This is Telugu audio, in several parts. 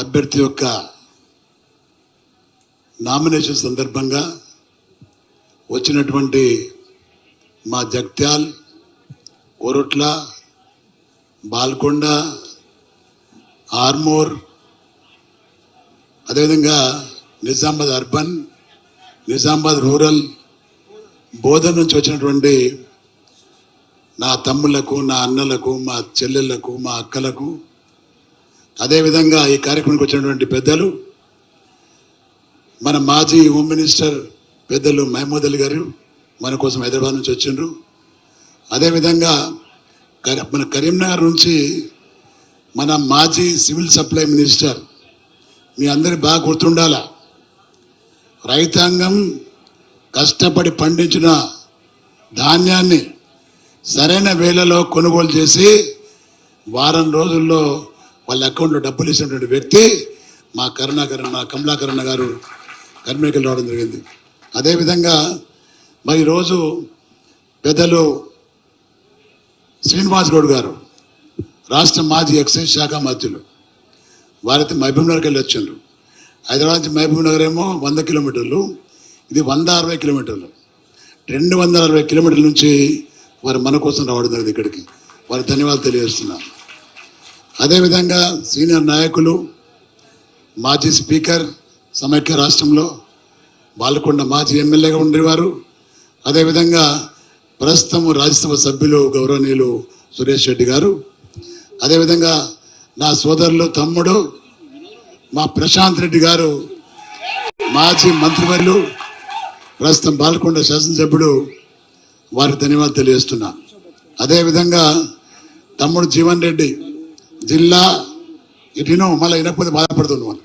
అభ్యర్థి యొక్క నామినేషన్ సందర్భంగా వచ్చినటువంటి మా జగ్త్యాల్ కోరుట్ల బాల్కొండ ఆర్మూర్ అదేవిధంగా నిజామాబాద్ అర్బన్ నిజామాబాద్ రూరల్ బోధన నుంచి వచ్చినటువంటి నా తమ్ముళ్ళకు నా అన్నలకు మా చెల్లెళ్ళకు మా అక్కలకు అదేవిధంగా ఈ కార్యక్రమానికి వచ్చినటువంటి పెద్దలు మన మాజీ హోమ్ మినిస్టర్ పెద్దలు మహమూద్ అలీ గారు మన కోసం హైదరాబాద్ నుంచి వచ్చిండ్రు. అదేవిధంగా మన కరీంనగర్ నుంచి మన మాజీ సివిల్ సప్లై మినిస్టర్ మీ అందరి బాగా గుర్తుండాల రైతాంగం కష్టపడి పండించిన ధాన్యాన్ని సరైన వేళలో కొనుగోలు చేసి వారం రోజుల్లో వాళ్ళ అకౌంట్లో డబ్బులు ఇచ్చినటువంటి వ్యక్తి మా కరుణాకరణ మా కమలాకరణ గారు కర్మేకలు రావడం జరిగింది. అదేవిధంగా మరి రోజు పెద్దలు శ్రీనివాస్ గౌడ్ గారు రాష్ట్ర మాజీ ఎక్సైజ్ శాఖ మంత్రులు వారైతే మహబూబ్ నగర్కి వెళ్ళి వచ్చారు హైదరాబాద్ నుంచి మహబూబ్ నగర్ ఏమో వంద కిలోమీటర్లు ఇది వంద అరవై కిలోమీటర్లు. రెండు వందల అరవై కిలోమీటర్ల నుంచి వారు మన కోసం రావడం జరిగింది ఇక్కడికి. వారి ధన్యవాదాలు తెలియజేస్తున్నాను అదేవిధంగా సీనియర్ నాయకులు మాజీ స్పీకర్ సమైక్య రాష్ట్రంలో బాలకొండ మాజీ ఎమ్మెల్యేగా ఉండేవారు. అదేవిధంగా ప్రస్తుతం రాజ్యసభ సభ్యులు గౌరవనీయులు సురేష్ రెడ్డి గారు. అదేవిధంగా నా సోదరులు తమ్ముడు మా ప్రశాంత్ రెడ్డి గారు మాజీ మంత్రివర్యులు ప్రస్తుతం బాలకొండ శాసనసభ్యుడు వారికి ధన్యవాదాలు తెలియజేస్తున్నా. అదేవిధంగా తమ్ముడు జీవన్ రెడ్డి జిల్లా ఇటును మళ్ళీ వినకపోతే బాధపడుతుంది మనం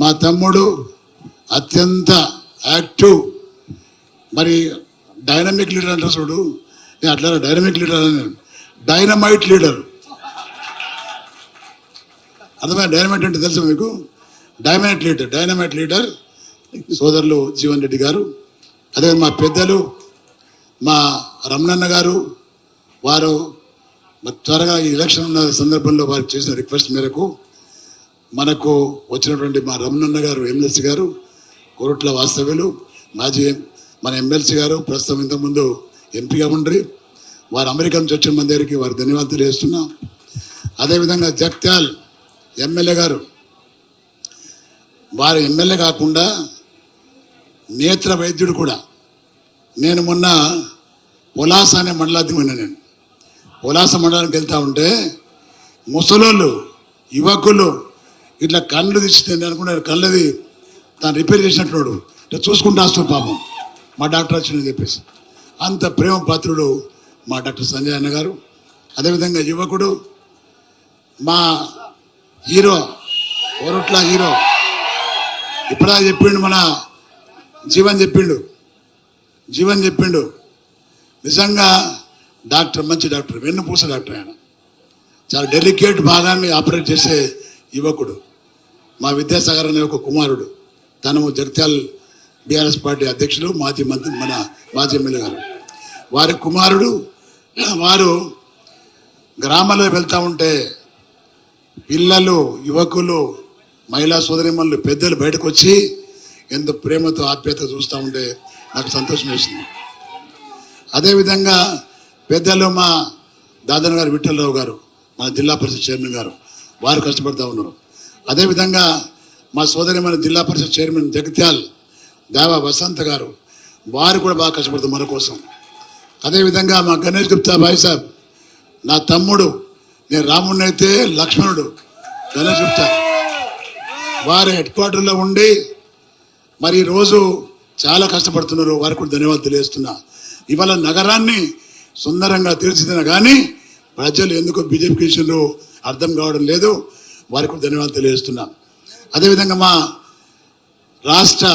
మా తమ్ముడు అత్యంత యాక్టివ్ మరి డైనమిక్ లీడర్ అంటారు చూడు. నేను అట్లా డైనమిక్ లీడర్ అని డైనమైట్ లీడర్. అర్థమైన డైనమైట్ అంటే తెలుసు మీకు? Dynamite leader dynamite leader. సోదరులు జీవన్ రెడ్డి గారు అదే మా పెద్దలు మా రమణన్న గారు వారు మరి త్వరగా ఈ ఎలక్షన్ ఉన్న సందర్భంలో వారు చేసిన రిక్వెస్ట్ మేరకు మనకు వచ్చినటువంటి మా రమణన్న గారు ఎమ్మెల్సీ గారు కోరుట్ల వాస్తవ్యులు మాజీ మన ఎమ్మెల్సీ గారు ప్రస్తుతం ఇంతకుముందు ఎంపీగా ఉండ్రి. వారు అమెరికా నుంచి వచ్చిన మన దగ్గరికి వారు ధన్యవాదాలు తెలియజేస్తున్నాం అదేవిధంగా జగ్త్యాల్ ఎమ్మెల్యే గారు వారు ఎమ్మెల్యే కాకుండా నేత్ర వైద్యుడు కూడా. నేను మొన్న పొలాస అనే మండలానికి నేను. ఉలాస మండలానికి వెళ్తూ ఉంటే ముసలోళ్ళు యువకులు ఇట్లా కళ్ళు తీస్తే నేను కళ్ళది తాను రిపేర్ చేసినట్టున్నాడు. ఇట్లా చూసుకుంటూ వస్తాడు పాపం. మా డాక్టర్ వచ్చిందని చెప్పేసి. అంత ప్రేమ పాత్రుడు మా డాక్టర్ సంజయ్ అన్న గారు. అదేవిధంగా యువకుడు మా హీరో ఓరట్ల హీరో. ఇప్పుడా చెప్పిండు మన జీవన్ చెప్పిండు. జీవన్ చెప్పిండు. నిజంగా డాక్టర్ మంచి డాక్టర్ వెన్నుపూస డాక్టర్ ఆయన. చాలా డెలికేట్ భాగాన్ని ఆపరేట్ చేసే యువకుడు. మా విద్యాసాగర్ అనే ఒక కుమారుడు. తను జగిత్యాల్ బీఆర్ఎస్ పార్టీ అధ్యక్షుడు మాజీ మంత్రి మన మాజీ ఎమ్మెల్యే గారు. వారి కుమారుడు వారు గ్రామాల్లో వెళ్తూ ఉంటే పిల్లలు యువకులు మహిళా సోదరిమణులు పెద్దలు బయటకు వచ్చి ఎంత ప్రేమతో ఆప్యాయత చూస్తూ ఉంటే నాకు సంతోషం వేసింది. అదేవిధంగా పెద్దలు మా దాదన్ గారు విఠలరావు గారు మన జిల్లా పరిషత్ చైర్మన్ గారు వారు కష్టపడుతూ ఉన్నారు. అదేవిధంగా మా సోదరి మన జిల్లా పరిషత్ చైర్మన్ జగత్యాల్ దేవా వసంత్ గారు వారు కూడా బాగా కష్టపడుతారు మన కోసం. అదేవిధంగా మా గణేష్ గుప్తా భాయ్ సాబ్ నా తమ్ముడు నేను రాముడిని అయితే లక్ష్మణుడు గణేష్ గుప్తా. వారి హెడ్ క్వార్టర్లో ఉండి మరి ఈరోజు చాలా కష్టపడుతున్నారు. వారికి కూడా ధన్యవాదాలు తెలియజేస్తున్నా. ఇవాళ నగరాన్ని సుందరంగా తీర్చిదిన కానీ ప్రజలు ఎందుకు బీజేపీ కేసులు అర్థం కావడం లేదు వారికి కూడా ధన్యవాదాలు తెలియజేస్తున్నా. అదేవిధంగా మా రాష్ట్ర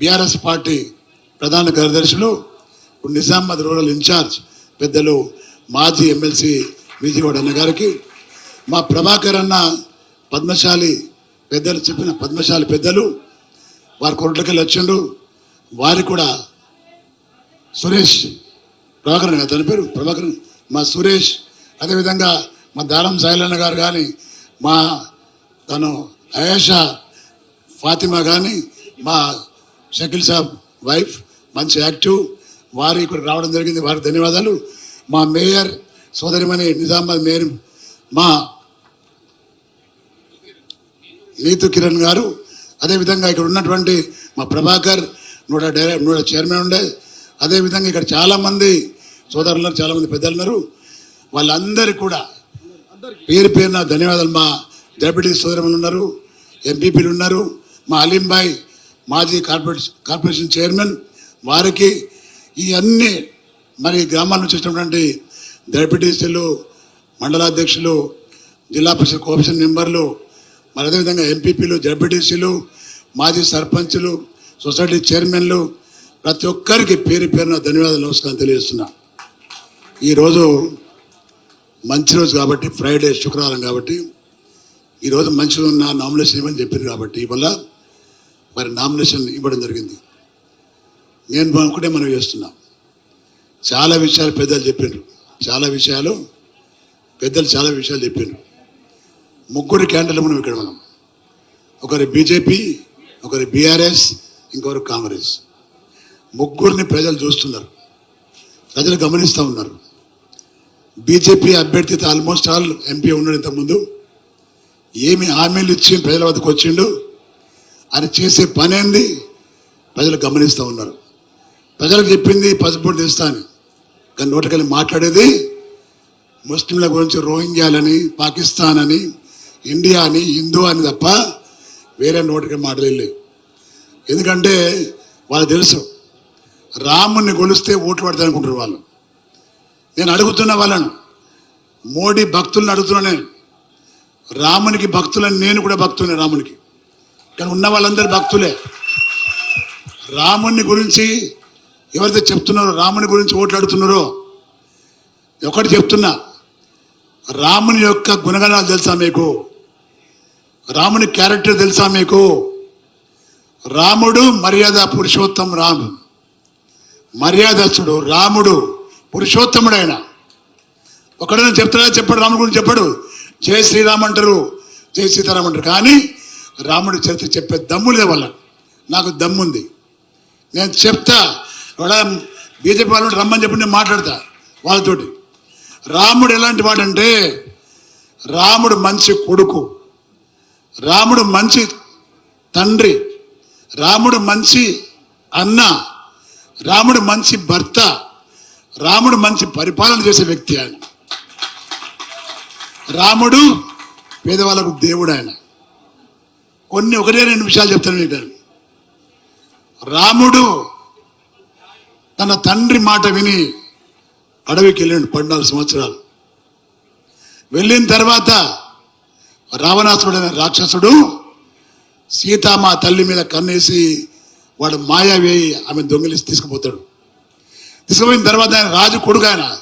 బీఆర్ఎస్ పార్టీ ప్రధాన కార్యదర్శులు నిజామాబాద్ రూరల్ ఇన్ఛార్జ్ పెద్దలు మాజీ ఎమ్మెల్సీ విజయవాడ అన్న గారికి మా ప్రభాకర్ అన్న పద్మశాలి పెద్దలు చెప్పిన పద్మశాలి పెద్దలు వారి కొరట్లకెళ్ళి వచ్చిండ్రు వారికి కూడా సురేష్ ప్రభాకరన్ కదా తన పేరు. ప్రభాకరన్ మా సురేష్ అదేవిధంగా మా దారం సాయిలన్న గారు కానీ మా తను అయేషా ఫాతిమా కానీ మా షకిల్ సాబ్ వైఫ్ మంచి యాక్టివ్ వారు ఇక్కడ రావడం జరిగింది. వారికి ధన్యవాదాలు. మా మేయర్ సోదరిమణి నిజామాబాద్ మేయర్ మా నీతు కిరణ్ గారు అదేవిధంగా ఇక్కడ ఉన్నటువంటి మా ప్రభాకర్ నూట డైరెక్ట్ నూట చైర్మన్ ఉండే అదేవిధంగా ఇక్కడ చాలామంది సోదరులు ఉన్నారు చాలామంది పెద్దలు ఉన్నారు వాళ్ళందరికీ కూడా పేరు పేరున ధన్యవాదాలు. మా డెప్యూటీ సోదరులు ఉన్నారు ఎంపీపీలు ఉన్నారు. మా అలీంబాయ్ మాజీ కార్పొరేషన్ కార్పొరేషన్ చైర్మన్ వారికి ఈ అన్ని మరి గ్రామాల నుంచి వచ్చినటువంటి డెప్యూటీసీలు మండలాధ్యక్షులు జిల్లా పరిషత్ కోఆపరేషన్ మెంబర్లు మరి అదేవిధంగా ఎంపీపీలు జడ్పీటీసీలు మాజీ సర్పంచులు సొసైటీ చైర్మన్లు ప్రతి ఒక్కరికి పేరు పేరున ధన్యవాదాలు నమస్కారం తెలియజేస్తున్నా. ఈరోజు మంచి రోజు కాబట్టి ఫ్రైడే శుక్రవారం కాబట్టి ఈరోజు మంచిగా ఉన్న నామినేషన్ ఇవ్వని చెప్పింది కాబట్టి ఇవల్ల మరి నామినేషన్ ఇవ్వడం జరిగింది. నేను ఒకటే మనం చేస్తున్నా. చాలా విషయాలు పెద్దలు చెప్పిండ్రు చాలా విషయాలు పెద్దలు చాలా విషయాలు చెప్పిండ్రు ముగ్గురు క్యాండిడేట్లు మనం ఇక్కడ మనం ఒకరి బీజేపీ ఒకరి బీఆర్ఎస్ ఇంకొకరు కాంగ్రెస్. ముగ్గురిని ప్రజలు చూస్తున్నారు. ప్రజలు గమనిస్తూ ఉన్నారు. బీజేపీ అభ్యర్థితో ఆల్మోస్ట్ ఆల్ ఎంపీ ఉన్నాడు ఇంతకుముందు. ఏమి హామీలు ఇచ్చి ప్రజల వద్దకు వచ్చిండు. అని చేసే పని ఏంది? ప్రజలు గమనిస్తూ ఉన్నారు. ప్రజలకు చెప్పింది పసుపు ఇస్తాను కానీ నోటికెళ్ళి మాట్లాడేది ముస్లింల గురించి రోహింగ్యాలని పాకిస్తాన్ అని ఇండియా అని హిందూ అని తప్ప వేరే నోటికి మాట్లాడలేవు ఎందుకంటే వాళ్ళు తెలుసు రాముణ్ణి కొలిస్తే ఓట్లు పడతారనుకుంటారు వాళ్ళు. నేను అడుగుతున్న వాళ్ళను మోడీ భక్తులను అడుగుతున్నా నేను. రామునికి భక్తులని నేను కూడా భక్తులే రామునికి. కానీ ఉన్న వాళ్ళందరూ భక్తులే. రాముని గురించి ఎవరైతే చెప్తున్నారో రాముని గురించి ఓట్లాడుతున్నారో ఒకటి చెప్తున్నా. రాముని యొక్క గుణగణాలు తెలుసా మీకు? రాముని క్యారెక్టర్ తెలుసా మీకు? రాముడు మర్యాద పురుషోత్తం రాము. మర్యాదస్తుడు రాముడు పురుషోత్తముడు ఆయన ఒకడైనా చెప్తాడా? చెప్పాడు. రాముడు గురించి చెప్పాడు. జయ శ్రీరామ్ అంటారు. జయ సీతారాం అంటారు. కానీ రాముడి చరిత్ర చెప్పే దమ్ము లేదు వాళ్ళ నాకు దమ్ముంది. నేను చెప్తా. ఇవాళ బీజేపీ వాళ్ళు రమ్మని చెప్పి నేను మాట్లాడతా వాళ్ళతోటి. రాముడు ఎలాంటి వాడంటే రాముడు మంచి కొడుకు. రాముడు మంచి తండ్రి. రాముడు మంచి అన్న. రాముడు మంచి భర్త రాముడు మంచి పరిపాలన చేసే వ్యక్తి ఆయన. రాముడు పేదవాళ్ళకు దేవుడు ఆయన. కొన్ని ఒకటే రెండు విషయాలు చెప్తాను మీకు రాముడు తన తండ్రి మాట విని అడవికి వెళ్ళాడు పద్నాలుగు సంవత్సరాలు. వెళ్ళిన తర్వాత రావణాసుడు అనే రాక్షసుడు సీత మా తల్లి మీద కన్నేసి వాడు మాయా వేయి ఆమె దొంగిలిసి తీసుకుపోతాడు. తీసుకుపోయిన తర్వాత ఆయన రాజు కొడుకు ఆయన.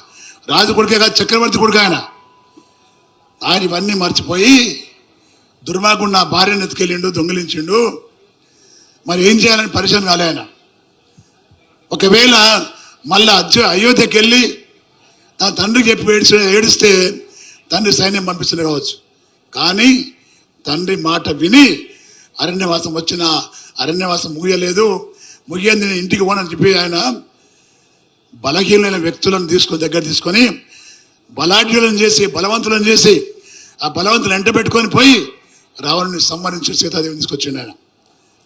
రాజు కొడుకే కాదు చక్రవర్తి కొడుకు ఆయన. ఆయన ఇవన్నీ మర్చిపోయి దుర్మార్గుడు నా భార్యను ఎత్తుకెళ్ళిండు దొంగిలించిండు. మరి ఏం చేయాలని పరిచయం కాలే ఆయన. ఒకవేళ మళ్ళా అజ అయోధ్యకి వెళ్ళి తన తండ్రికి చెప్పి ఏడిస్తే ఏడిస్తే తండ్రి సైన్యం పంపిస్తుంది కావచ్చు. కానీ తండ్రి మాట విని అరణ్యవాసం వచ్చిన అరణ్యవాసం ముగియలేదు. ముగియని నేను ఇంటికి పోనని చెప్పి ఆయన బలహీనమైన వ్యక్తులను తీసుకొని దగ్గర తీసుకొని బలాఢ్యులను చేసి బలవంతులను చేసి ఆ బలవంతులు ఎంట పెట్టుకొని పోయి రావణుని సంహరించి సీతాదేవిని తీసుకొచ్చిండు ఆయన.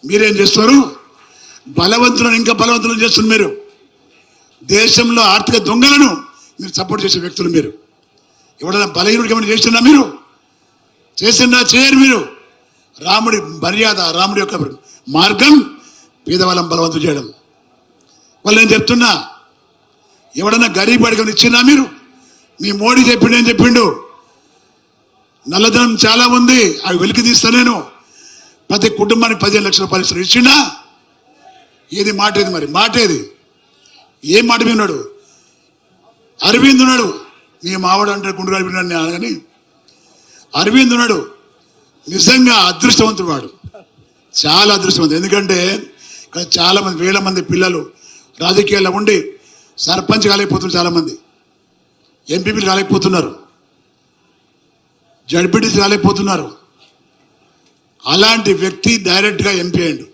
మీరేం చేస్తారు? బలవంతులను ఇంకా బలవంతులను చేస్తున్నారు మీరు. దేశంలో ఆర్థిక దొంగలను మీరు సపోర్ట్ చేసే వ్యక్తులు మీరు. ఎవడైనా బలహీనుడికి ఏమైనా చేస్తున్నా మీరు? చేసినా చేయరు మీరు. రాముడి మర్యాద రాముడి యొక్క మార్గం పేదవాళ్ళం బలవంతం చేయడం. వాళ్ళు నేను చెప్తున్నా ఎవడన్నా గరీబ్ అడిగని ఇచ్చినా మీరు? మీ మోడీ చెప్పిండు ఏం చెప్పిండు? నల్లధనం చాలా ఉంది అవి వెలికి తీస్తా నేను. ప్రతి కుటుంబానికి పదిహేను లక్షల పరిస్థితులు ఇచ్చిండా? ఏది మాట ఏది మరి? మాట ఏది? ఏం మాట విన్నాడు ఉన్నాడు? అరవింద్ ఉన్నాడు. మీ మావాడు అంటే గుండు కలిపినాడు నేను కానీ అరవింద్ ఉన్నాడు. నిజంగా అదృష్టవంతుడు వాడు. చాలా అదృష్టవంతుడు ఎందుకంటే ఇక్కడ చాలా మంది వేల మంది పిల్లలు రాజకీయాల్లో ఉండి సర్పంచ్ కాలేకపోతున్నారు చాలామంది ఎంపీపీలు కాలేకపోతున్నారు. జడ్పీటీసీ కాలేకపోతున్నారు. అలాంటి వ్యక్తి డైరెక్ట్గా ఎంపీ అయ్యండు.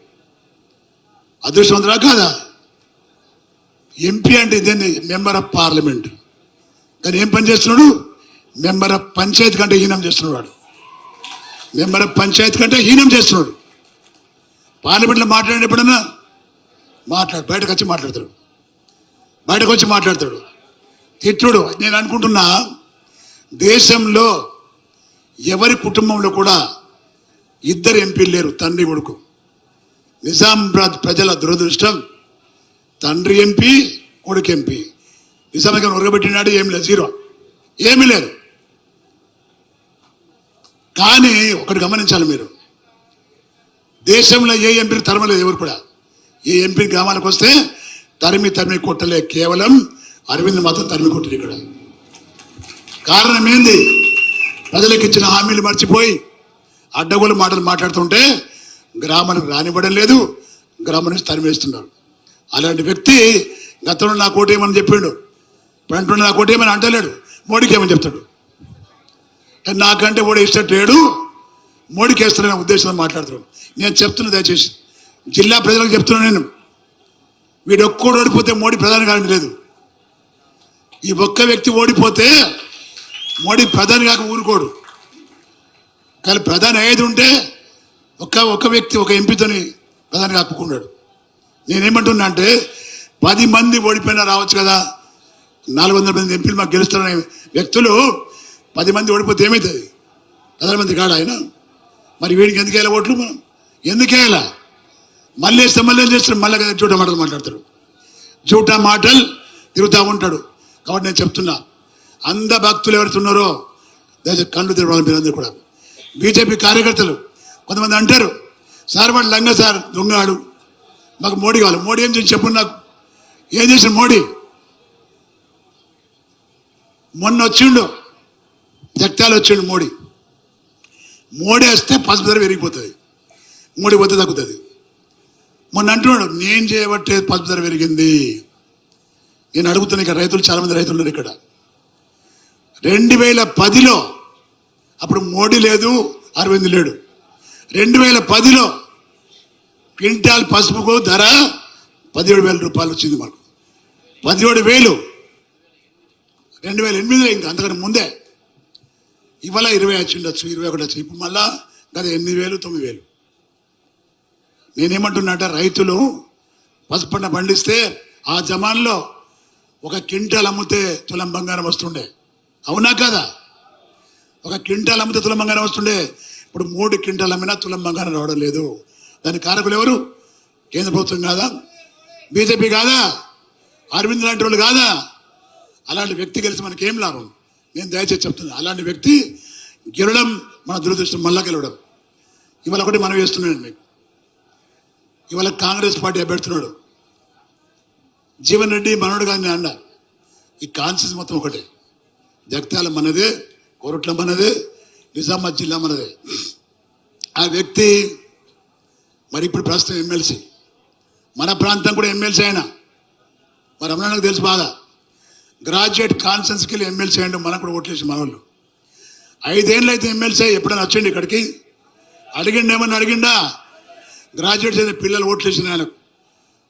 అదృష్టవంతురా కాదా? ఎంపీ అంటే ఇదేంది? Member of parliament. కానీ ఏం పని చేస్తున్నాడు? మెంబర్ ఆఫ్ పంచాయతీ కంటే హీనం చేస్తున్నాడు వాడు. మెంబర్ ఆఫ్ పంచాయతీ కంటే హీనం చేస్తున్నాడు. పార్లమెంట్లో మాట్లాడండి ఎప్పుడన్నా మాట్లాడు బయటకు వచ్చి మాట్లాడతాడు. బయటకు వచ్చి మాట్లాడతాడు. తిట్టుడు నేను అనుకుంటున్నా దేశంలో ఎవరి కుటుంబంలో కూడా ఇద్దరు ఎంపీలు లేరు తండ్రి కొడుకు. నిజామాబాద్ ప్రజల దురదృష్టం తండ్రి ఎంపీ కొడుకు ఎంపీ. నిజామాబాద్ ఉరగబెట్టినాడు ఏమి లేదు జీరో. ఏమీ లేదు. కానీ ఒకటి గమనించాలి మీరు. దేశంలో ఏ ఎంపీని తరమలేదు ఎవరు కూడా. ఏ ఎంపీ గ్రామాలకు వస్తే తరిమి తరిమి కొట్టలే కేవలం అరవింద్ మాత్రం తరిమి కొట్టరు ఇక్కడ. కారణం ఏంది? ప్రజలకు ఇచ్చిన హామీలు మర్చిపోయి అడ్డగోలు మాటలు మాట్లాడుతుంటే గ్రామానికి రానివ్వడం లేదు గ్రామం నుంచి తరిమేస్తున్నారు. అలాంటి వ్యక్తి గతంలో నా కోటేమని ఏమని చెప్పిండు? ఇప్పుడు అంటుండే నా కోటేమని అంటలేడు. మోడీకి ఏమని చెప్తాడు? నాకంటే కూడా ఇష్టం లేడు. మోడీకి వేస్తారనే ఉద్దేశంతో మాట్లాడుతున్నాడు. నేను చెప్తున్నా దయచేసి. జిల్లా ప్రజలకు చెప్తున్నా నేను. వీడు ఒక్కడు ఓడిపోతే మోడీ ప్రధాని కావడం లేదు. ఈ ఒక్క వ్యక్తి ఓడిపోతే మోడీ ప్రధాని కాక ఊరుకోడు. కానీ ప్రధాని అయ్యేది ఉంటే ఒక్క ఒక్క వ్యక్తి ఒక ఎంపీతోని ప్రధాని కాపుకున్నాడు నేనేమంటున్నా అంటే పది మంది ఓడిపోయినా రావచ్చు కదా. నాలుగు వందల మంది ఎంపీలు మాకు గెలుస్తారనే వ్యక్తులు పది మంది ఓడిపోతే ఏమవుతుంది ప్రధానమంత్రి కాడు ఆయన. మరి వీడికి ఎందుకు వెళ్ళ ఓట్లు మనం? ఎందుకు వేయాలా మళ్ళీ వేస్తే మళ్ళీ ఏం చేస్తాడు మళ్ళీ జూటా మాటలు మాట్లాడతాడు జూటా మాటలు తిరుగుతూ ఉంటాడు. కాబట్టి నేను చెప్తున్నా అంద భక్తులు ఎవరుతున్నారో ఉన్నారో దయచేసి కళ్ళు తిరగాలి మీరందరూ కూడా. బీజేపీ కార్యకర్తలు కొంతమంది అంటారు సార్ వాడు లంగ సార్ దొంగాడు మాకు మోడీ కావాలి. మోడీ ఏం చేసి చెప్పు నాకు? ఏం చేసిన మోడీ? మొన్న వచ్చిండు జగత్యాలు వచ్చిండు మోడీ. మోడీ వస్తే పసుపు ధర పెరిగిపోతుంది మూడు పోతే తగ్గుతుంది. మొన్న అంటున్నాడు నేను చేయబట్టే పసుపు ధర పెరిగింది. నేను అడుగుతున్నా ఇక్కడ రైతులు చాలామంది రైతులు ఉన్నారు ఇక్కడ. రెండు వేల పదిలో అప్పుడు మోడీ లేదు అరవింద్ లేడు. రెండు వేల పదిలో క్వింటాల్ పసుపుకు ధర పదిహేడు వేల రూపాయలు వచ్చింది మాకు. పదిహేడు వేలు. రెండు వేల ఎనిమిదిలో ఇంకా అంతకంటే ముందే. ఇవాళ ఇరవై వచ్చి ఉండొచ్చు ఇరవై ఒకటి వచ్చి ఇప్పుడు మళ్ళా గత ఎనిమిది వేలు తొమ్మిది వేలు. నేనేమంటున్నాట రైతులు పసుపు పంట పండిస్తే ఆ జమాన్లో ఒక క్వింటాల్ అమ్మితే తులం బంగారం వస్తుండే. అవునా కదా? ఒక క్వింటాల్ అమ్మితే తులం బంగారం వస్తుండే. ఇప్పుడు మూడు క్వింటల్ అమ్మినా తులం బంగారం రావడం లేదు. దాని కారకులు ఎవరు? కేంద్ర ప్రభుత్వం కాదా? బీజేపీ కాదా? అరవింద్ లాంటి వాళ్ళు కాదా? అలాంటి వ్యక్తి కలిసి మనకి ఏం లాభం? నేను దయచేసి చెప్తున్నా అలాంటి వ్యక్తి గెలడం మన దురదృష్టం మళ్ళా గెలవడం. ఇవాళ ఒకటి మనం వేస్తున్నాను మీకు ఇవాళ కాంగ్రెస్ పార్టీ అభ్యర్థున్నాడు జీవన్ రెడ్డి మనోడు కానీ అన్న. ఈ కాన్షియస్ మొత్తం ఒకటే. జగత్యాల మనదే కోరట్ల మనదే నిజామాబాద్ జిల్లా మనదే. ఆ వ్యక్తి మరి ఇప్పుడు ప్రస్తుతం ఎమ్మెల్సీ. మన ప్రాంతం కూడా ఎమ్మెల్సీ అయినా. మరి అమ్మడానికి తెలుసు బాగా. గ్రాడ్యుయేట్ కాన్ఫరెన్స్కి వెళ్ళి ఎమ్మెల్సీ అయ్యండి మనకు కూడా ఓట్లేసి మన వాళ్ళు ఐదేళ్ళు అయితే ఎమ్మెల్సీ ఎప్పుడైనా వచ్చండి ఇక్కడికి? అడిగిండేమని అడిగిండా? గ్రాడ్యుయేట్ చేసిన పిల్లలు ఓట్లేసిన ఆయనకు.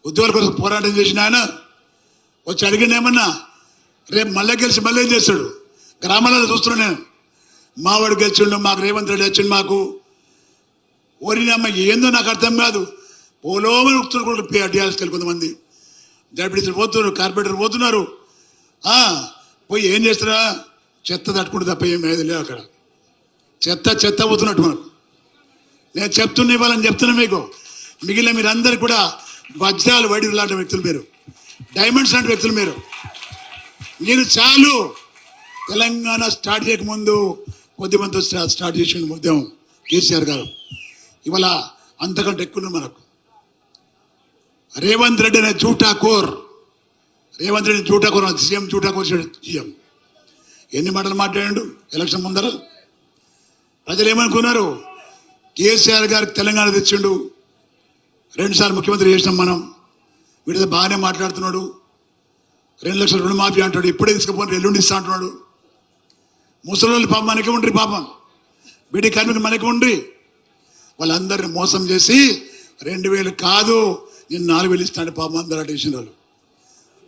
ఉద్యోగాల కోసం పోరాటం చేసిన ఆయన వచ్చి అడిగిండి ఏమన్నా? రేపు మళ్ళీ గెలిచి మళ్ళీ ఏం చేస్తాడు? గ్రామాలలో చూస్తున్నాను నేను. మావాడు గెలిచిండు మాకు రేవంత్ రెడ్డి వచ్చిండు మాకు. ఓరినమ్మ ఏందో నాకు అర్థం కాదు. పోలోమని ఉడుతున్నారు కూడా డిఆర్ఎస్కి కొంతమంది. డెప్యూటీ పోతున్నారు కార్పొరేటర్ పోతున్నారు. పోయి ఏం చేస్తారా? చెత్త తట్టుకుంటే తప్ప ఏం లేదు లేవు అక్కడ. చెత్త చెత్త పోతున్నట్టు మనకు. నేను చెప్తున్న ఇవ్వాలని చెప్తున్నా మీకు. మిగిలిన మీరందరూ కూడా వజ్రాలు వడి లాంటి వ్యక్తులు మీరు. డైమండ్స్ లాంటి వ్యక్తులు మీరు. మీరు చాలు. తెలంగాణ స్టార్ట్ చేయకముందు కొద్దిమంది స్టార్ట్ చేసిన ఉద్యమం కేసీఆర్ గారు. ఇవాళ అంతకంటే ఎక్కువ మనకు. రేవంత్ రెడ్డి అనే జూటా కోర్. రేవంత్ రెడ్డి చూటా కోర్ సీఎం జూటా కోర్ సీఎం. ఎన్ని మాటలు మాట్లాడాడు? ఎలక్షన్ ముందర. ప్రజలు ఏమనుకున్నారు? కేసీఆర్ గారికి తెలంగాణ తెచ్చిండు. రెండుసార్లు ముఖ్యమంత్రి చేసినాం మనం. వీడితో బాగానే మాట్లాడుతున్నాడు. రెండు లక్షల రుణమాఫీ అంటాడు ఇప్పుడే తీసుకుపోయి ఎల్లుండి ఇస్తా అంటున్నాడు. ముసలి పాపం మనకి ఉండ్రి పాపం. బీడీ కార్మికులు మనకి ఉండ్రి. వాళ్ళందరిని మోసం చేసి రెండు వేలు కాదు నేను నాలుగు వేలు ఇస్తాను పాపం అందరూ అటేసిన వాళ్ళు.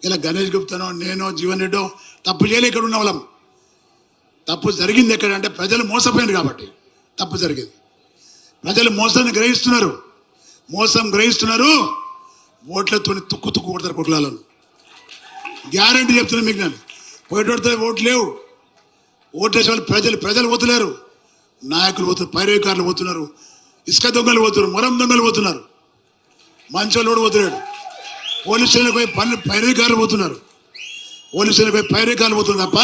ఇలా గణేష్ గుప్తనో నేను జీవన్ రెడ్డో తప్పు చేయలే ఇక్కడ ఉన్న వాళ్ళం. తప్పు జరిగింది ఎక్కడ అంటే ప్రజలు మోసపోయింది కాబట్టి తప్పు జరిగింది. ప్రజలు మోసాన్ని గ్రహిస్తున్నారు. మోసం గ్రహిస్తున్నారు. ఓట్లతో తుక్కు తుక్కు కొడతారు కుట్లాలను గ్యారంటీ చెప్తున్నా మీకు నేను. పోయేటోడితే ఓట్లు లేవు. ఓట్లేసే వాళ్ళు ప్రజలు ప్రజలు పోతులేరు. నాయకులు పోతున్నారు పైరవికారులు పోతున్నారు. ఇసుక దొంగలు పోతున్నారు. మొరం దొంగలు పోతున్నారు. మంచోళ్ళు కూడా పోతున్నాడు పోలీస్ స్టేషన్కి పోయి పన్ను పైరవికారులు పోతున్నారు. పోలీస్ స్టేషన్కి పోయి పైరవికారులు పోతున్నారు తప్ప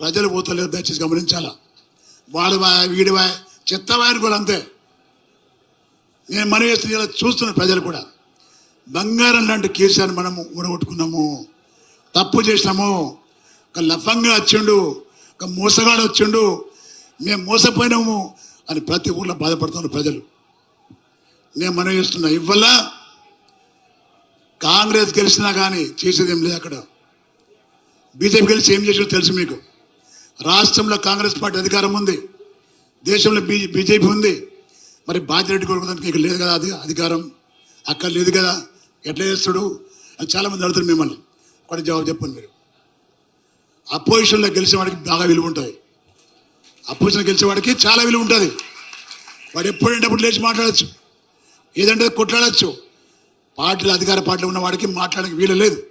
ప్రజలు పోతలేరు. దయచేసి గమనించాలా. వాడు వీడివా వీడి కూడా అంతే. నేను మనం చేస్తున్న ఇలా చూస్తున్న ప్రజలు కూడా బంగారం లాంటి కేసీఆర్ మనము ఊడగొట్టుకున్నాము. తప్పు చేసినాము. ఒక లఫంగా వచ్చిండు ఒక మోసగాడు వచ్చిండు. మేము మోసపోయినాము అని ప్రతి ఊర్లో బాధపడుతున్న ప్రజలు. నేను మనం చేస్తున్నా ఇవ్వల్ల కాంగ్రెస్ గెలిచినా కానీ చేసేది ఏం లేదు అక్కడ. బీజేపీ గెలిచి ఏం చేసినా తెలుసు మీకు. రాష్ట్రంలో కాంగ్రెస్ పార్టీ అధికారం ఉంది. దేశంలో బీజే బీజేపీ ఉంది. మరి బాధ్యరెడ్డి కొడుకుదానికి ఇక్కడ లేదు కదా అది అధికారం. అక్కడ లేదు కదా. ఎట్లా చేస్తాడు? అని చాలామంది అడుగుతారు మిమ్మల్ని. ఒకటి జవాబు చెప్పండి మీరు. అపోజిషన్లో గెలిచిన వాడికి బాగా విలువ ఉంటుంది. అపోజిషన్లో గెలిచే వాడికి చాలా విలువ ఉంటుంది. వాడు ఎప్పుడంటప్పుడు లేచి మాట్లాడచ్చు. ఏదంటే కొట్లాడచ్చు. పార్టీలు అధికార పార్టీలో ఉన్న వాడికి మాట్లాడడానికి వీలు లేదు.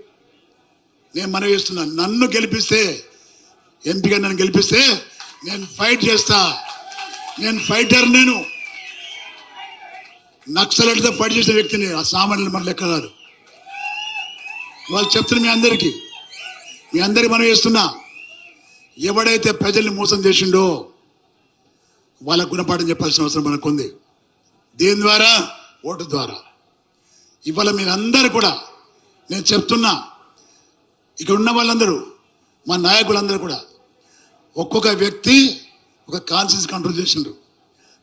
నేను మనవి చేస్తున్నాను. నన్ను గెలిపిస్తే ఎంపీగా నన్ను గెలిపిస్తే నేను ఫైట్ చేస్తా. నేను ఫైటర్ నేను. నక్సలైట్తో ఫైట్ చేసిన వ్యక్తిని ఆ సామాన్యులు మన లెక్క కాదు. వాళ్ళు చెప్తున్నా మీ అందరికీ మీ అందరికి మనం చేస్తున్నా ఎవడైతే ప్రజల్ని మోసం చేసిండో వాళ్ళకు గుణపాఠం చెప్పాల్సిన అవసరం మనకు ఉంది దేని ద్వారా? ఓటు ద్వారా. ఇవాళ మీరందరూ కూడా నేను చెప్తున్నా ఇక్కడ ఉన్న వాళ్ళందరూ మా నాయకులందరూ కూడా ఒక్కొక్క వ్యక్తి ఒక కాన్షియస్ కంట్రోల్ చేసిండ్రు.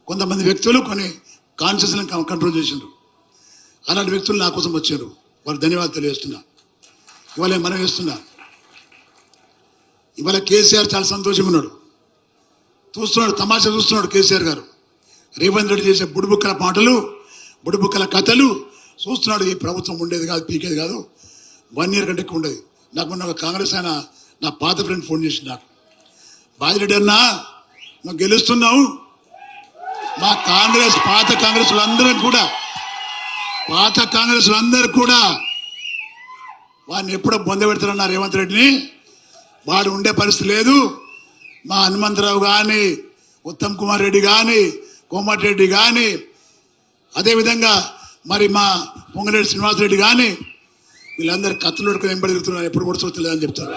కొంతమంది వ్యక్తులు కొన్ని కాన్షియస్ని కంట్రోల్ చేసిండ్రు. అలాంటి వ్యక్తులు నా కోసం వచ్చారు. వారు ధన్యవాదాలు తెలియజేస్తున్నా. ఇవాళ మనం వేస్తున్నా ఇవాళ కేసీఆర్ చాలా సంతోషంగా ఉన్నాడు. చూస్తున్నాడు తమాషా చూస్తున్నాడు కేసీఆర్ గారు. రేవంత్ రెడ్డి చేసే బుడిబుక్కల పాటలు బుడిబుక్కల కథలు చూస్తున్నాడు. ఈ ప్రభుత్వం ఉండేది కాదు పీకేది కాదు. వన్ ఇయర్ కంటే ఎక్కువ ఉండేది. నాకు మొన్న ఒక కాంగ్రెస్ ఆయన నా పాత ఫ్రెండ్ ఫోన్ చేసి నాకు. బాజిరెడ్డి అన్నా నువ్వు గెలుస్తున్నావు. మా కాంగ్రెస్ పాత కాంగ్రెస్ అందరూ కూడా పాత కాంగ్రెస్ అందరు కూడా వాడిని ఎప్పుడో బొంద పెడతారన్నారు రేవంత్ రెడ్డిని. వాడు ఉండే పరిస్థితి లేదు. మా హనుమంతరావు కానీ ఉత్తమ్ కుమార్ రెడ్డి కానీ కోమటిరెడ్డి కానీ అదేవిధంగా మరి మా పొంగిరెడ్డి శ్రీనివాసరెడ్డి కానీ వీళ్ళందరూ కత్తులు ఉడుకుని వెంబడి తిరుగుతున్నారు. ఎప్పుడు కూడా చూస్తలేదని చెప్తారు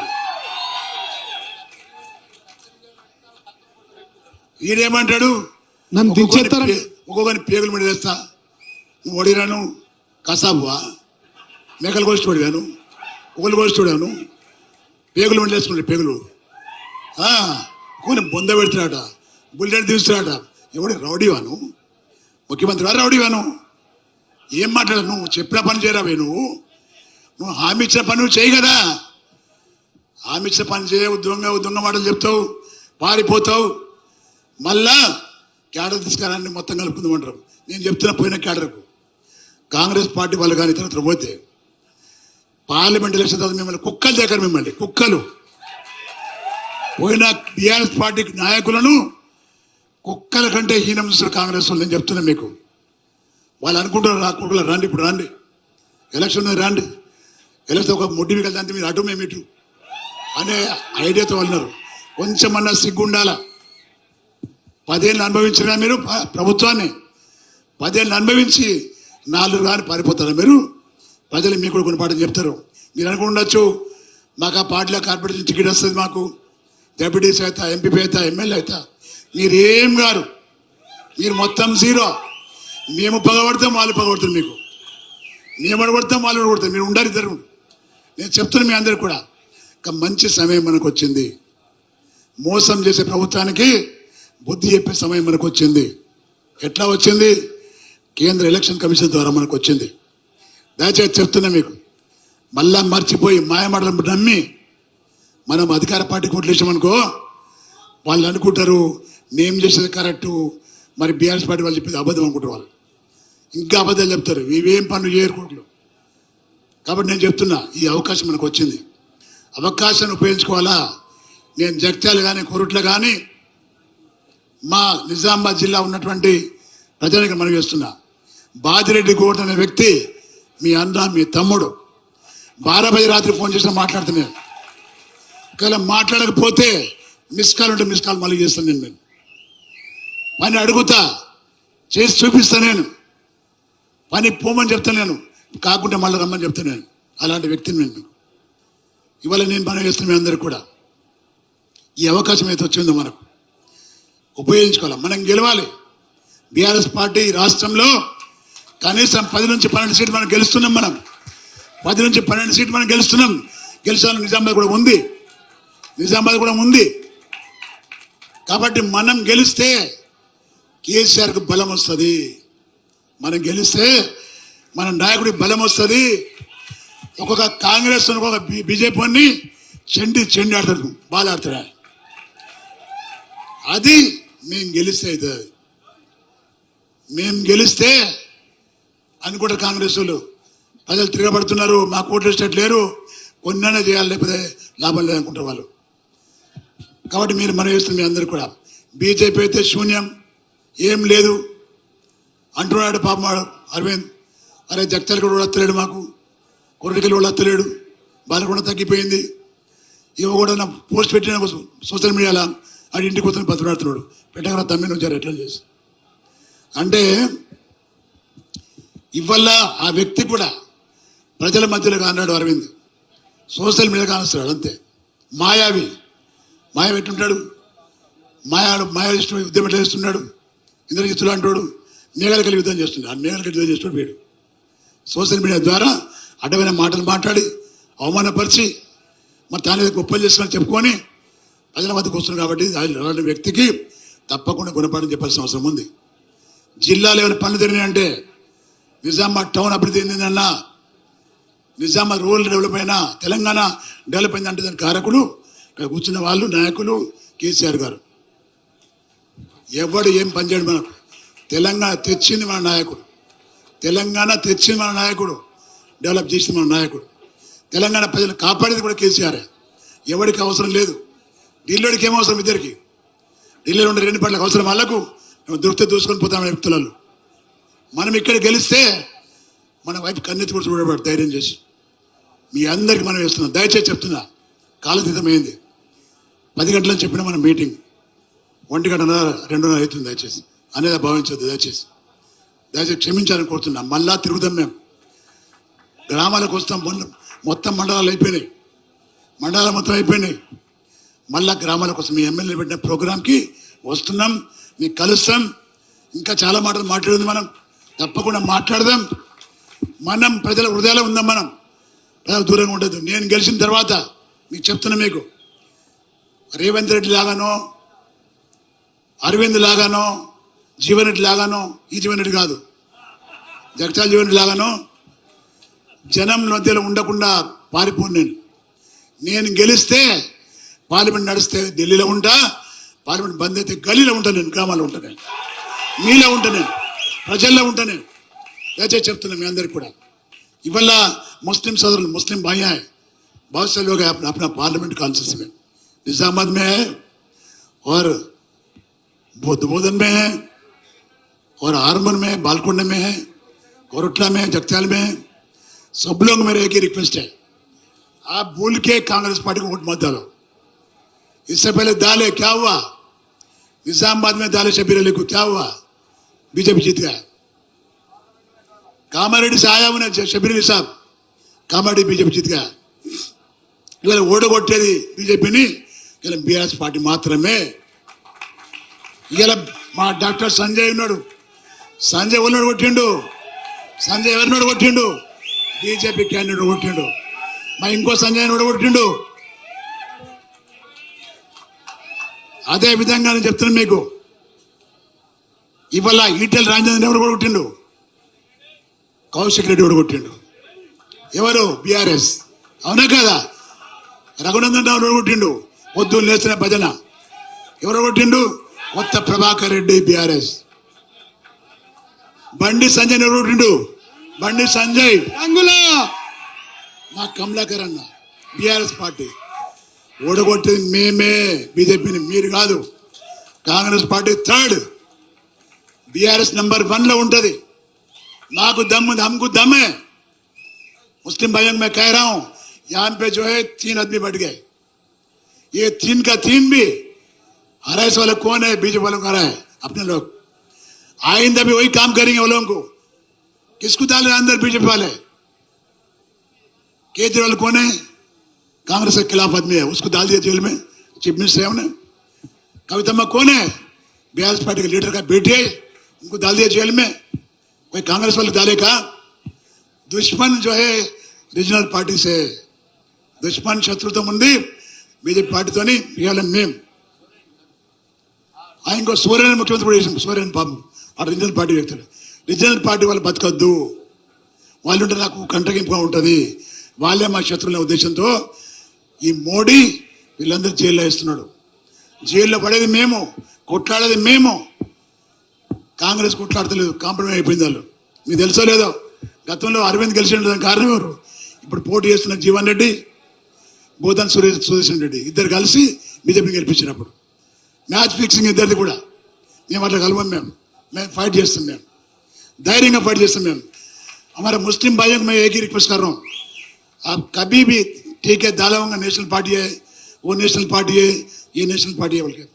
ఈడేమంటాడు? నన్ను దించేస్తారని. ఒక్కొక్కరిని పేగులు మీద వేస్తా. నువ్వు ఒడిరాను కసాబువా? మేకలు కోసి చూడాను ఒకళ్ళు కోసి చూడాను పేగులు మీద వేసుకుంటాడు పేగులు. కొన్ని బొంద పెడుతున్నాడ బుల్లెట్ తీస్తున్నాడ ఎవడు? రౌడీవాను? ముఖ్యమంత్రి వారు రౌడీవాను. ఏం మాట్లాడు నువ్వు? చెప్పిన పని చేయరావే నువ్వు? నువ్వు హామీ ఇచ్చిన పని నువ్వు చేయి కదా. హామీ ఇచ్చిన పని చేయవు దొంగ దొంగ మాటలు చెప్తావు పారిపోతావు. మళ్ళా క్యాడర్ తీసుకురాన్ని మొత్తం కలుపుకుందామంటారు. నేను చెప్తున్నా పోయిన క్యాడర్కు. కాంగ్రెస్ పార్టీ వాళ్ళు కానీ తర్వాత పోతే పార్లమెంట్ ఎలక్షన్ తర్వాత మిమ్మల్ని కుక్కలు దగ్గర మిమ్మల్ని కుక్కలు. పోయిన టీఆర్ఎస్ పార్టీ నాయకులను కుక్కల కంటే హీనం చూస్తారు కాంగ్రెస్ వాళ్ళు నేను చెప్తున్నా మీకు. వాళ్ళు అనుకుంటారు రా కుక్కలు రండి ఇప్పుడు రండి. ఎలక్షన్ రండి. ఎలక్షన్ ఒక ముడ్డి మీకు వెళ్తే మీరు అటు మేము ఇటు. అనే ఐడియాతో వాళ్ళన్నారు కొంచెమన్నా సిగ్గుండాలా? పదేళ్ళు అనుభవించిన మీరు ప- ప్రభుత్వాన్ని. పదేళ్ళు అనుభవించి నాలుగు రాని పారిపోతారా మీరు? ప్రజలు మీకు కూడా కొన్ని పాటలు చెప్తారు. మీరు అనుకుండొచ్చు మాకు ఆ పార్టీలో కార్పొరేషన్ టికెట్ వస్తుంది మాకు. డెప్యూటీస్ అవుతా ఎంపీ అవుతా ఎమ్మెల్యే అవుతా మీరేం గారు మీరు మొత్తం జీరో. మేము పగబడతాం వాళ్ళు పగబడతారు మీకు. మేము అడగొడతాం వాళ్ళు అడగొడతారు మీరు ఉండాలి ఇద్దరు. నేను చెప్తున్నా మీ అందరికి కూడా. ఒక మంచి సమయం మనకు వచ్చింది. మోసం చేసే ప్రభుత్వానికి బుద్ధి చెప్పే సమయం మనకు వచ్చింది. ఎట్లా వచ్చింది? కేంద్ర ఎలక్షన్ కమిషన్ ద్వారా మనకు వచ్చింది. దయచేసి చెప్తున్నా మీకు. మళ్ళా మర్చిపోయి మాయమాటలు నమ్మి మనం అధికార పార్టీకి ఓట్లేసామనుకో వాళ్ళు అనుకుంటారు నేమ్ చేసేది కరెక్టు? మరి బీఆర్ఎస్ పార్టీ వాళ్ళు చెప్పేది అబద్ధం అనుకుంటారు వాళ్ళు. ఇంకా అబద్ధాలు చెప్తారు. ఇవేం పనులు చేయరు కాబట్టి నేను చెప్తున్నా ఈ అవకాశం మనకు వచ్చింది. అవకాశాన్ని ఉపయోగించుకోవాలా? నేను జగ్చాలు కానీ కొరుట్ల కానీ మా నిజామాబాద్ జిల్లా ఉన్నటువంటి ప్రజలకు మనం చేస్తున్నా. బాదిరెడ్డి గోడ్ అనే వ్యక్తి మీ అన్న మీ తమ్ముడు. బారాబాయి రాత్రి ఫోన్ చేసిన మాట్లాడుతున్నాను ఒకవేళ మాట్లాడకపోతే మిస్ కాల్ ఉంటే మిస్ కాల్ మళ్ళీ చేస్తాను నేను నేను పని అడుగుతా చేసి చూపిస్తా నేను. పని పోమని చెప్తాను నేను. కాకుండా మళ్ళీ రమ్మని చెప్తాను నేను. అలాంటి వ్యక్తిని నేను. ఇవాళ నేను పని చేస్తాను మీ అందరికి కూడా. ఈ అవకాశం అయితే వచ్చిందో మనకు. ఉపయోగించుకోవాలి. మనం గెలవాలి. బీఆర్ఎస్ పార్టీ రాష్ట్రంలో కనీసం పది నుంచి పన్నెండు సీట్లు మనం గెలుస్తున్నాం మనం. పది నుంచి పన్నెండు సీట్లు మనం గెలుస్తున్నాం. గెలిచాలని నిజామాబాద్ కూడా ఉంది. నిజామాబాద్ కూడా ఉంది. కాబట్టి మనం గెలిస్తే కేసీఆర్కి బలం వస్తుంది. మనం గెలిస్తే మన నాయకుడికి బలం వస్తుంది. ఒక్కొక్క కాంగ్రెస్ ఒక్కొక్క బీజేపీని చెండి చెండి ఆడతాడు బాగా ఆడతాడు అది మేము గెలిస్తే మేము గెలిస్తే అనుకుంటారు కాంగ్రెస్ వాళ్ళు ప్రజలు తిరగబడుతున్నారు. మాకు ఓట్లు స్టేట్ లేరు. కొన్నైనా చేయాలి లేకపోతే లాభం లేదనుకుంటారు వాళ్ళు. కాబట్టి మీరు మనం చేస్తుంది మీ అందరు కూడా బీజేపీ అయితే శూన్యం ఏం లేదు. అంటున్నాడు పాపం అరవింద్. అరే జగతల్ కూడా వస్తలేడు మాకు. కొరటికలు కూడా వస్తలేడు. బాధ కూడా తగ్గిపోయింది. ఇవి కూడా పోస్ట్ పెట్టిన సోషల్ మీడియాలో ఆడి ఇంటికి వస్తున్న బతులాడుతున్నాడు పెట్టగల తమ్మి నుంచి ఎట్లా చేసి? అంటే ఇవల్ల ఆ వ్యక్తి కూడా ప్రజల మధ్యలో కాన్నాడు అరవింద్. సోషల్ మీడియా కానిస్తాడు అంతే. మాయావి. మాయ పెట్టుంటాడు మాయాడు మాయా ఇష్టం యుద్ధం ఎట్లా చేస్తున్నాడు? ఇంద్రజిత్తులు అంటాడు మేఘాలు కలిగి యుద్ధం చేస్తున్నాడు. ఆ మేఘాలు కలిగి యుద్ధం చేస్తున్నాడు వీడు. సోషల్ మీడియా ద్వారా అడ్డమైన మాటలు మాట్లాడి అవమానపరిచి మరి తాను ఏదో గొప్పలు చెప్పుకొని ప్రజల మధ్యకు వస్తున్నాడు కాబట్టి అలాంటి వ్యక్తికి తప్పకుండా గుణపాఠం చెప్పాల్సిన అవసరం ఉంది. జిల్లాలో ఏమైనా పనులు అంటే నిజామాబాద్ టౌన్ అభివృద్ధి చెందిందన్నా నిజామాబాద్ రూరల్ డెవలప్ అయినా తెలంగాణ డెవలప్ అయిందంటే దాని కారకులు ఇక్కడ కూర్చున్న వాళ్ళు నాయకులు కేసీఆర్ గారు. ఎవడు ఏం పనిచేయడం మనకు. తెలంగాణ తెచ్చింది మన నాయకుడు. తెలంగాణ తెచ్చింది మన నాయకుడు. డెవలప్ చేసింది మన నాయకుడు. తెలంగాణ ప్రజలు కాపాడేది కూడా కేసీఆర్. ఎవరికి అవసరం లేదు. ఢిల్లీకి ఏం అవసరం ఇద్దరికి? ఢిల్లీలో ఉండే రెండు పట్ల అవసరం వాళ్ళకు. మేము దొరికితే దూసుకొని పోతాం వ్యక్తులలో మనం ఇక్కడ గెలిస్తే మన వైపు కన్నెత్తి కూడా చూడబడి ధైర్యం చేసి. మీ అందరికి మనం వేస్తున్నాం. దయచేసి చెప్తున్నా. కాలతీతమైంది పది గంటలని చెప్పిన మన మీటింగ్. ఒంటి గంటన్నర రెండున్నర అవుతుంది దయచేసి. అనేది భావించొద్దు దయచేసి. దయచేసి క్షమించాలని కోరుతున్నా. మళ్ళా తిరుగుతాం మేము. గ్రామాలకు వస్తాం. మొత్తం మండలాలు అయిపోయినాయి. మండలాలు మొత్తం అయిపోయినాయి. మళ్ళా గ్రామాల కోసం మీ ఎమ్మెల్యే పెట్టిన ప్రోగ్రాంకి వస్తున్నాం మీకు కలుస్తాం. ఇంకా చాలా మాటలు మాట్లాడింది మనం. తప్పకుండా మాట్లాడదాం. మనం ప్రజల హృదయాలు ఉందాం మనం. ప్రజలు దూరంగా ఉండదు నేను గెలిచిన తర్వాత మీకు చెప్తున్నా మీకు. రేవంత్ రెడ్డి లాగానో అరవింద్ లాగానో జీవన్ రెడ్డి లాగానో ఈ జీవన్ రెడ్డి కాదు. జగతాల జీవన్ రెడ్డి లాగానో జనం మధ్యలో ఉండకుండా పారిపోను నేను. నేను గెలిస్తే పార్లమెంట్ నడిస్తే ఢిల్లీలో ఉంటా పార్లమెంట్ బంద్ అయితే గలీలో ఉంటాను నేను గ్రామాల్లో ఉంటాను నేను మీలో ఉంటా నేను ప్రజల్లో ఉంటా నేను దయచేసి చెప్తున్నా మీ అందరికి కూడా ఇవల్ల मुस्लिम सदर मुस्लिम भाई हैं बहुत से लोग हैं अपना अपना पार्लियामेंट कॉन्सेस में निजामाबाद में है और बुद्ध बोधन में है और हारमन में है बालकुंड में है कोरटला में है जगत्याल में है सब लोग मेरे एक ही रिक्वेस्ट है आप भूल के कांग्रेस पार्टी को वोट मत डालो इससे पहले दाले क्या हुआ निजामाबाद में दाले शबीर अली को क्या हुआ बीजेपी जीत गया कामारेड्डी से आया उन्हें शबीर अली साहब కామారెడ్డి బీజేపీ జీత్ గయా ఇవాళ ఓడగొట్టేది బీజేపీని ఇలా బీఆర్ఎస్ పార్టీ మాత్రమే ఇలా మా డాక్టర్ సంజయ్ ఉన్నాడు సంజయ్ ఎవరినాడు కొట్టిండు సంజయ్ ఎవరినాడు కొట్టిండు బీజేపీ క్యాండిడేట్ కొట్టిండు మా ఇంకో సంజయ్ నోడు కొట్టిండు అదే విధంగా నేను చెప్తున్నాను మీకు. ఇవాళ ఈటెల్ రాజేంద్ర ఎవరు కూడా కొట్టిండు కౌశిక్ రెడ్డి కూడా కొట్టిండు. ఎవరు? బీఆర్ఎస్. అవునా కదా? రఘునందన్ రావు కొట్టిండు. పొద్దున్న లేచిన భజన. ఎవరు కొట్టిండు? కొత్త ప్రభాకర్ రెడ్డి బీఆర్ఎస్. బండి సంజయ్ ఎవరు బండి సంజయ్. రంగుల! మా కమలాకర్ అన్న బీఆర్ఎస్ పార్టీ. ఓడగొట్టేది మేమే బీజేపీని మీరు కాదు Congress party third BRS number వన్లో ఉంటుంది మాకు दम हमको दम है मुस्लिम भाइयों को मैं कह रहा हूं यहां पे जो है तीन आदमी बैठ गए ये तीन का तीन भी हराइस वाले कौन है बीजेपी वालों का रहा है अपने लोग आइंदा भी वही काम करेंगे वो लोगों को किसको डाले अंदर बीजेपी वाले केजरीवाल कौन है कांग्रेस के खिलाफ आदमी है उसको डाल दिया जेल में चीफ मिनिस्टर है उन्हें कवितम्मा कौन है बीआरएस पार्टी के लीडर का बेटी है उनको डाल दिया जेल में कोई कांग्रेस वाले डालेगा दुश्मन जो है రీజనల్ పార్టీస్ దుష్మన్ శత్రుత్వం ఉంది బీజేపీ పార్టీతోని కేవలం మేము ఆ ఇంకో సూర్యని ముఖ్యమంత్రి కూడా చేసాం సూర్యని పాపం ఆ రీజనల్ పార్టీ వ్యక్తులు రీజనల్ పార్టీ వాళ్ళు బతకద్దు వాళ్ళు ఉంటే నాకు కంటగింపుగా ఉంటుంది వాళ్ళే మా శత్రువుల ఉద్దేశంతో ఈ మోడీ వీళ్ళందరూ జైల్లో వేస్తున్నాడు జైల్లో పడేది మేము కొట్లాడేది మేము కాంగ్రెస్ కొట్లాడతలేదు కాంప్రమైజ్ అయిపోయింది వాళ్ళు మీకు తెలుసో లేదో గతంలో అరవింద్ గెలిచిన దానికి కారణం ఎవరు ఇప్పుడు పోటీ చేస్తున్న జీవన్ రెడ్డి బోధన్ సురేష్ సుదర్శన్ రెడ్డి ఇద్దరు కలిసి బీజేపీ గెలిపించినప్పుడు మ్యాచ్ ఫిక్సింగ్ ఇద్దరిది కూడా మేము అట్లా కలవం మేము మేము ఫైట్ చేస్తాం మేము धैर्य फाइट जैसे मैम हमारे मुस्लिम भाइयों को मैं एक ही रिक्वेस्ट कर रहा हूँ आप कभी भी ठीक है दाला होंगे नेशनल पार्टी है, वो नेशनल पार्टी है, ये नेशनल पार्टी है बोल के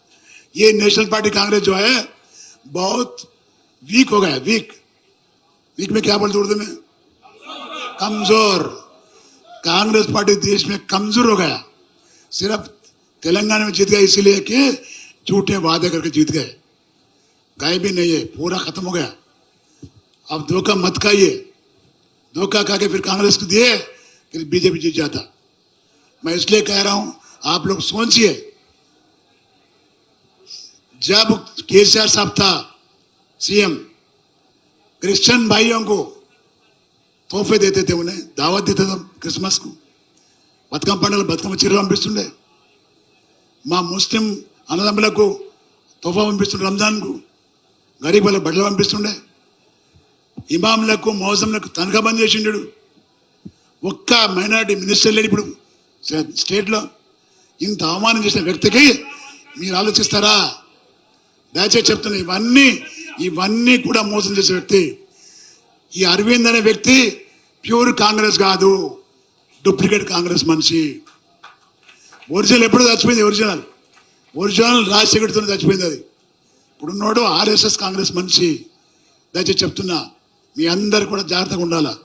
ये नेशनल पार्टी कांग्रेस जो है, बहुत वीक हो गया वीक वीक में क्या बोलते उर्दू में? कमज़ोर। कांग्रेस पार्टी देश में कमज़ोर हो गया। सिर्फ़ तेलंगाना में जीत गए इसीलिए कि झूठे वादे करके जीत गए। गए भी नहीं है, पूरा खत्म हो गया। अब धोखा मत खाइए। धोखा खा के फिर कांग्रेस को दिए, फिर बीजेपी जीत जाता। मैं इसलिए कह रहा हूं आप लोग सोचिए जब केसीआर साहब था सीएम क्रिश्चियन भाइयों को तोहफे देते थे उन्हें दावत देते थे क्रिसमस को బతుకమ్మ పండుగ బతుకమ్మ చీరలు పంపిస్తుండే మా ముస్లిం అన్నదమ్ములకు తోఫా పంపిస్తుండే రంజాన్కు గరీబ్ వాళ్ళ బట్టలు పంపిస్తుండే ఇమాంలకు మోజంలకు తనఖా బంద్ చేసిండు ఒక్క మైనారిటీ మినిస్టర్ లేడు ఇప్పుడు స్టే- స్టేట్లో ఇంత అవమానం చేసిన వ్యక్తికి మీరు ఆలోచిస్తారా? దయచేసి చెప్తున్నా ఇవన్నీ ఇవన్నీ కూడా మోసం చేసే వ్యక్తి. ఈ అరవింద్ అనే వ్యక్తి ప్యూర్ కాంగ్రెస్ కాదు. డూప్లికేట్ కాంగ్రెస్ మనిషి. ఒరిజినల్ ఎప్పుడు చచ్చిపోయింది ఒరిజినల్. ఒరిజినల్ రాజశేఖర్తో చచ్చిపోయింది అది. ఇప్పుడున్నోడు ఆర్ఎస్ఎస్ కాంగ్రెస్ మనిషి. దయచేసి చెప్తున్నా మీ అందరు కూడా జాగ్రత్తగా ఉండాలా?